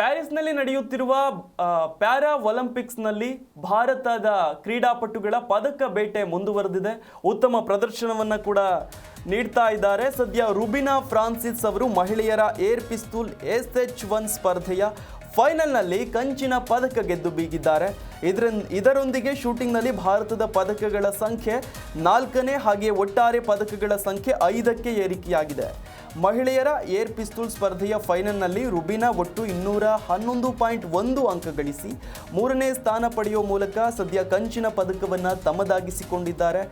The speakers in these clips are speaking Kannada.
ಪ್ಯಾರಿಸ್ನಲ್ಲಿ ನಡೆಯುತ್ತಿರುವ ಪ್ಯಾರಾ ಒಲಿಂಪಿಕ್ಸ್ನಲ್ಲಿ ಭಾರತದ ಕ್ರೀಡಾಪಟುಗಳ ಪದಕ ಬೇಟೆ ಮುಂದುವರೆದಿದೆ. ಉತ್ತಮ ಪ್ರದರ್ಶನವನ್ನು ಕೂಡ ನೀಡ್ತಾ ಇದ್ದಾರೆ. ಸದ್ಯ ರುಬಿನಾ ಫ್ರಾನ್ಸಿಸ್ ಅವರು ಮಹಿಳೆಯರ air pistol S H one ಸ್ಪರ್ಧೆಯ ಫೈನಲ್ನಲ್ಲಿ ಕಂಚಿನ ಪದಕ ಗೆದ್ದು ಬೀಗಿದ್ದಾರೆ. ಇದರ ಇದರೊಂದಿಗೆ ಶೂಟಿಂಗ್ನಲ್ಲಿ ಭಾರತದ ಪದಕಗಳ ಸಂಖ್ಯೆ ನಾಲ್ಕನೇ ಹಾಗೆ ಒಟ್ಟಾರೆ ಪದಕಗಳ ಸಂಖ್ಯೆ ಐದಕ್ಕೆ ಏರಿಕೆಯಾಗಿದೆ. ಮಹಿಳೆಯರ ಏರ್ ಪಿಸ್ತೂಲ್ ಸ್ಪರ್ಧೆಯ ಫೈನಲ್ನಲ್ಲಿ ರುಬಿನಾ ಒಟ್ಟು ಇನ್ನೂರ ಹನ್ನೊಂದು ಪಾಯಿಂಟ್ ಒಂದು ಅಂಕ ಗಳಿಸಿ ಮೂರನೇ ಸ್ಥಾನ ಪಡೆಯುವ ಮೂಲಕ ಸದ್ಯ ಕಂಚಿನ ಪದಕವನ್ನು ತಮ್ಮದಾಗಿಸಿಕೊಂಡಿದ್ದಾರೆ.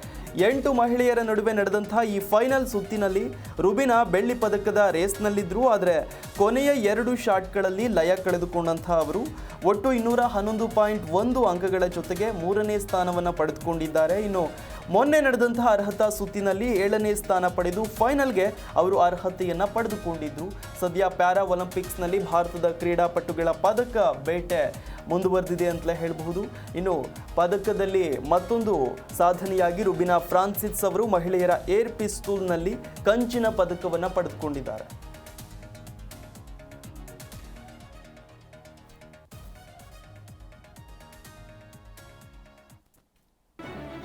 ಎಂಟು ಮಹಿಳೆಯರ ನಡುವೆ ನಡೆದಂತಹ ಈ ಫೈನಲ್ ಸುತ್ತಿನಲ್ಲಿ ರುಬಿನಾ ಬೆಳ್ಳಿ ಪದಕದ ರೇಸ್ನಲ್ಲಿದ್ದರು ಆದರೆ ಕೊನೆಯ ಎರಡು ಶಾಟ್ಗಳಲ್ಲಿ ಲಯ ಕಳೆದುಕೊಂಡಂತಹ ಅವರು ಒಟ್ಟು ಇನ್ನೂರ ಹನ್ನೊಂದು ಪಾಯಿಂಟ್ ಒಂದು ಅಂಕಗಳ ಜೊತೆಗೆ ಮೂರನೇ ಸ್ಥಾನವನ್ನು ಪಡೆದುಕೊಂಡಿದ್ದಾರೆ. ಇನ್ನು ಮೊನ್ನೆ ನಡೆದಂತಹ ಅರ್ಹತಾ ಸುತ್ತಿನಲ್ಲಿ ಏಳನೇ ಸ್ಥಾನ ಪಡೆದು ಫೈನಲ್ಗೆ ಅವರು ಅರ್ಹತೆಯನ್ನು ಪಡೆದುಕೊಂಡಿದ್ದರು ಸದ್ಯ ಪ್ಯಾರಾ ಒಲಿಂಪಿಕ್ಸ್ನಲ್ಲಿ ಭಾರತದ ಕ್ರೀಡಾಪಟುಗಳ ಪದಕ ಬೇಟೆ ಮುಂದುವರೆದಿದೆ ಅಂತಲೇ ಹೇಳಬಹುದು. ಇನ್ನು ಪದಕದಲ್ಲಿ ಮತ್ತೊಂದು ಸಾಧನೆಯಾಗಿ ರುಬಿನಾ ಫ್ರಾನ್ಸಿಸ್ ಅವರು ಮಹಿಳೆಯರ ಏರ್ ಪಿಸ್ತೂಲ್ನಲ್ಲಿ ಕಂಚಿನ ಪದಕವನ್ನು ಪಡೆದುಕೊಂಡಿದ್ದಾರೆ.